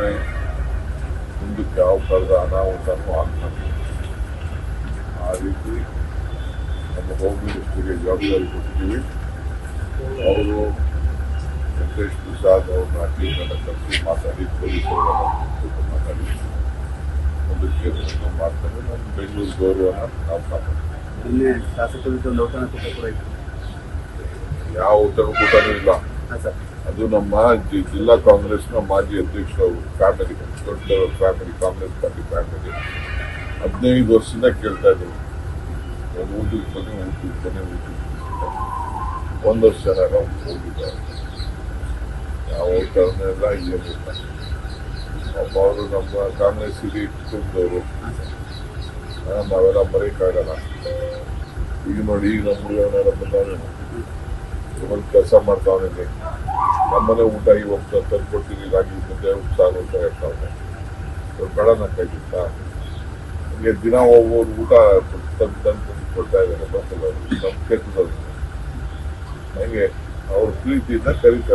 ಸುಮ್ಮನೆ ಮುಂದಕ್ಕೆ ಯಾವ ಥರದ ಅನಾಹುತನೂ ಆಗ್ತದೆ ಆ ರೀತಿ ನಮ್ಮ ಹೋಮ್ ಮಿನಿಸ್ಟ್ರಿಗೆ ಜವಾಬ್ದಾರಿ ಕೊಟ್ಟಿದ್ದೀವಿ ಅವರು ವೆಂಕಟೇಶ್ ಪ್ರಸಾದ್ ಅವ್ರನ್ನ ಟೀಮನ್ನು ಕರೆಸಿ ಮಾತಾಡಿ ಪೊಲೀಸರನ್ನ ಮಾತಾಡಿ ಮುಂದಕ್ಕೆ ಅದನ್ನು ಮಾಡ್ತಾರೆ ನಮ್ಮ ಬೆಂಗಳೂರು ಗೌರವನ ನಾವು ಕಾಪಾಡ್ತೀವಿ ನಿನ್ನೆ ಶಾಸಕರ ಜೊತೆ ಒಂದು ಔತಣ ಕೂಟ ಕೂಡ ಇತ್ತು ಯಾವ ಊಟನೂ ಇಲ್ಲ ಹಾಂ ಸರ್ ಅದು ನಮ್ಮ ಜಿಲ್ಲಾ ಕಾಂಗ್ರೆಸ್ನ ಮಾಜಿ ಅಧ್ಯಕ್ಷರು ಫ್ಯಾಮಿಲಿ ದೊಡ್ಡ ಫ್ಯಾಮಿಲಿ ಕಾಂಗ್ರೆಸ್ ಪಾರ್ಟಿ ಫ್ಯಾಮಿಲಿ ಹದಿನೈದು ವರ್ಷದಿಂದ ಕೇಳ್ತಾ ಇದ್ರು ಬನ್ನಿ ಊಟಕ್ಕೆ ಬನ್ನಿ ಊಟಕ್ಕೆ ಒಂದು ವರ್ಷ ಜನ ಹೋಗಿದ್ದಾರೆ. ಊಟನೂ ಇಲ್ಲ ಏನಿಲ್ಲ ಪಾಪ ಅವರು ನಮ್ಮ ಕಾಂಗ್ರೆಸ್ ಇಟ್ಕೊಂಡವರು. ನಾವೆಲ್ಲ ಮರೆಯಕ್ಕಾಗಲ್ಲ. ಈಗ ನೋಡಿ, ಈಗ ನಮ್ಮ ಹುಡುಗನೆಲ್ಲ ಬಂದವನೇನು ಕೆಲಸ ಮಾಡ್ತಾವನೇ ನಮ್ಮನೆ ಊಟ ಇವತ್ತು ತಂದು ಕೊಡ್ತೀನಿ ರಾಗಿ ಮುದ್ದೆ ಉಪ್ಸಾರು ಊಟ ಹೇಳ್ತಾವೆ ಬೇಡ ನಂಗಾಗಿತ್ತ ಹಂಗೆ ದಿನ ಒಬ್ಬರು ಊಟ ತಂದು ತಂದು ಕೊಡ್ತಾ ಇದ್ದಾರೆ. ಬಸ್ಸಲ್ಲಿ ನಮ್ಮ ಕ್ಷೇತ್ರದಲ್ಲಿ ಹಂಗೆ ಅವ್ರ ಪ್ರೀತಿಯಿಂದ ಕರೀತಾರೆ.